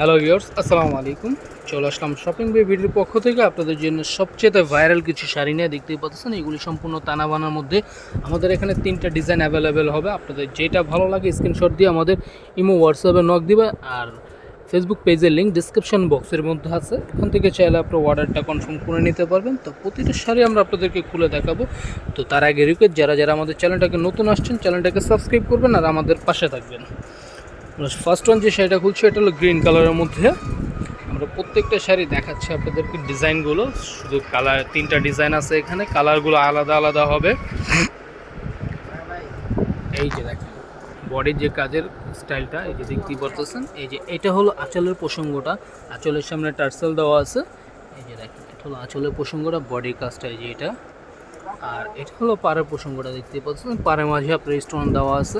Hello viewers আসসালামু আলাইকুম। চলে আসলাম শপিং বে ভিডিওর পক্ষ থেকে। আপনাদের জন্য সবচেয়ে ভাইরাল কিছু শাড়ি নিয়ে দেখতেই পাচ্ছেন। এগুলি সম্পূর্ণ তানাবানার মধ্যে আমাদের এখানে তিনটা ডিজাইন অ্যাভেলেবেল হবে। আপনাদের যেটা ভালো লাগে স্ক্রিনশট দিয়ে আমাদের ইমো হোয়াটসঅ্যাপে নক দিবে। আর ফেসবুক পেজের লিঙ্ক ডিসক্রিপশন বক্সের মধ্যে আছে। ওখান থেকে চাইলে আপনার অর্ডারটা কনফার্ম করে নিতে পারবেন। তো প্রতিটা শাড়ি আমরা আপনাদেরকে খুলে দেখাবো। তো তার আগে রিকোয়েস্ট যারা যারা আমাদের চ্যানেলটাকে নতুন আসছেন চ্যানেলটাকে সাবস্ক্রাইব করবেন আর আমাদের পাশে থাকবেন। ফার্স্ট ওয়ান যে শাড়িটা খুলছে, এটা হলো গ্রিন কালারের মধ্যে। আমরা প্রত্যেকটা শাড়ি দেখাচ্ছি আপনাদেরকে ডিজাইনগুলো। শুধু কালার তিনটা ডিজাইন আছে এখানে কালারগুলো আলাদা আলাদা হবে। এই যে দেখেন বডির যে কাজের স্টাইলটা এই যে দেখতেই পারতেছেন। এই যে এটা হলো আঁচলের প্রসঙ্গটা। আঁচলের সামনে টার্সেল দেওয়া আছে। এই যে দেখেন, এটা হলো আঁচলের প্রসঙ্গটা বডির কাজটা এই যে এটা। আর এটা হলো পাড়ের প্রসঙ্গটা দেখতে পাচ্ছেন। পাড়ের মাঝে আপনার স্টোন দেওয়া আছে।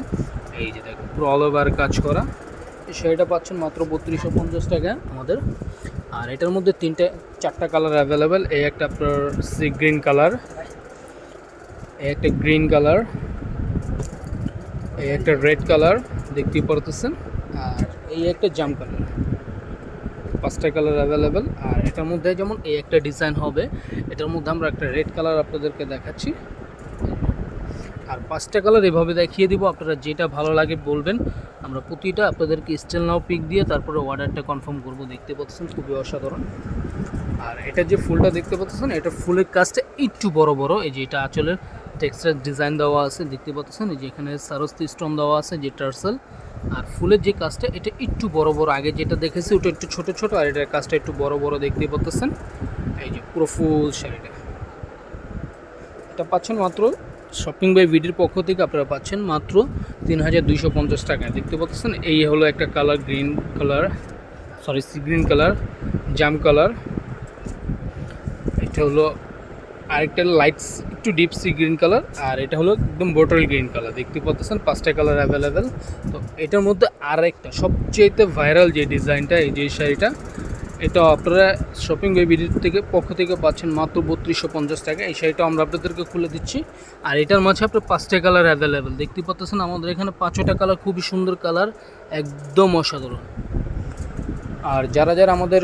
এই যে দেখেন, পুরো অল ওভার কাজ করা। শাড়িটা পাচ্ছেন মাত্র বত্রিশশো পঞ্চাশ টাকা আমাদের। আর এটার মধ্যে তিনটে, চারটা কালার অ্যাভেলেবেল এই একটা আপনার সি গ্রিন কালার এই একটা গ্রিন কালার এই একটা রেড কালার দেখতেই পারতেছেন। আর এই একটা জাম কালার পাঁচটা কালার অ্যাভেলেবেল আর এটার মধ্যে যেমন এই একটা ডিজাইন হবে, এটার মধ্যে আমরা একটা রেড কালার আপনাদেরকে দেখাচ্ছি। আর পাঁচটা কালার এভাবে দেখিয়ে দিব, আপনারা যেটা ভালো লাগে বলবেন। আমরা প্রতিটা আপনাদেরকে স্টিল নাও পিক দিয়ে তারপরে অর্ডারটা কনফার্ম করব, দেখতে পাচ্ছেন, খুবই অসাধারণ। আর এটা যে ফুলটা দেখতে পাচ্ছেন, এটা ফুলের কাজটা একটু বড় বড়, এই যে এটা আঁচলের টেক্সচার ডিজাইন দেওয়া আছে, দেখতে পাচ্ছেন, এই যে এখানে সারস্তি স্টোন দেওয়া আছে, যে টার্সেল। আর ফুলের যে কাজটা, এটা একটু বড় বড়, আগে যেটা দেখেছি ওটা একটু ছোট ছোট, আর এটার কাজটা একটু বড় বড় দেখতে পাচ্ছেন এই যে পুরো ফুল শাড়িটা। এটা পাচ্ছেন মাত্র শপিং বাই ভিডির পক্ষ থেকে আপনারা পাচ্ছেন মাত্র তিন হাজার দুইশো পঞ্চাশ টাকায় দেখতে পাচ্ছেন এই হলো একটা colour, green colour sorry sea green colour, জাম কালার। এটা হলো আরেকটা লাইটস একটু ডিপ সি গ্রিন কালার আর এটা হলো একদম বোটল গ্রিন কালার দেখতে পাচ্ছেন পাঁচটা কালার অ্যাভেলেবেল তো এটার মধ্যে আরেকটা সবচেয়েতে ভাইরাল যে ডিজাইনটা, এই যে শাড়িটা, এটা আপনারা শপিং ওয়েবিডির থেকে পক্ষ থেকে পাচ্ছেন মাত্র বত্রিশশো পঞ্চাশ টাকা। এই শাড়িটা আমরা আপনাদেরকে খুলে দিচ্ছি। আর এটার মাঝে আপনার পাঁচটা কালার অ্যাভেলেবেল দেখতে পাচ্ছেন আমাদের এখানে পাঁচটা কালার খুবই সুন্দর কালার একদম অসাধারণ। আর যারা যারা আমাদের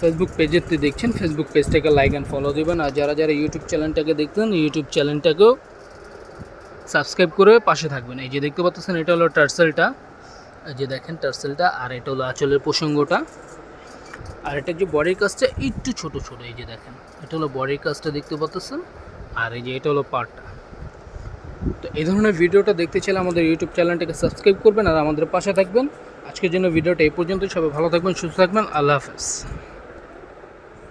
ফেসবুক পেজেতে দেখছেন ফেসবুক পেজটাকে লাইক অ্যান্ড ফলো দেবেন। আর যারা যারা ইউটিউব চ্যানেলটাকে দেখতেন ইউটিউব চ্যানেলটাকেও সাবস্ক্রাইব করে পাশে থাকবেন। এই যে দেখতে পাচ্ছেন, এটা হলো টার্সেলটা। যে দেখেন টার্সেলটা, আর এটা হলো আঁচলের প্রসঙ্গটা। আর এটা যে বডির কাজটা একটু ছোট ছোট, এই যে দেখেন, এটা হলো বডির কাজটা দেখতে পাচ্ছেন। আর এই যে এটা হলো পার্টটা। তো এই ধরনের ভিডিওটা দেখতে চাইলে আমাদের ইউটিউব চ্যানেলটাকে সাবস্ক্রাইব করবেন আর আমাদের পাশে থাকবেন। আজকের জন্য ভিডিওটা এই পর্যন্ত সবাই ভালো থাকবেন, সুস্থ থাকবেন। আল্লাহ হাফেজ।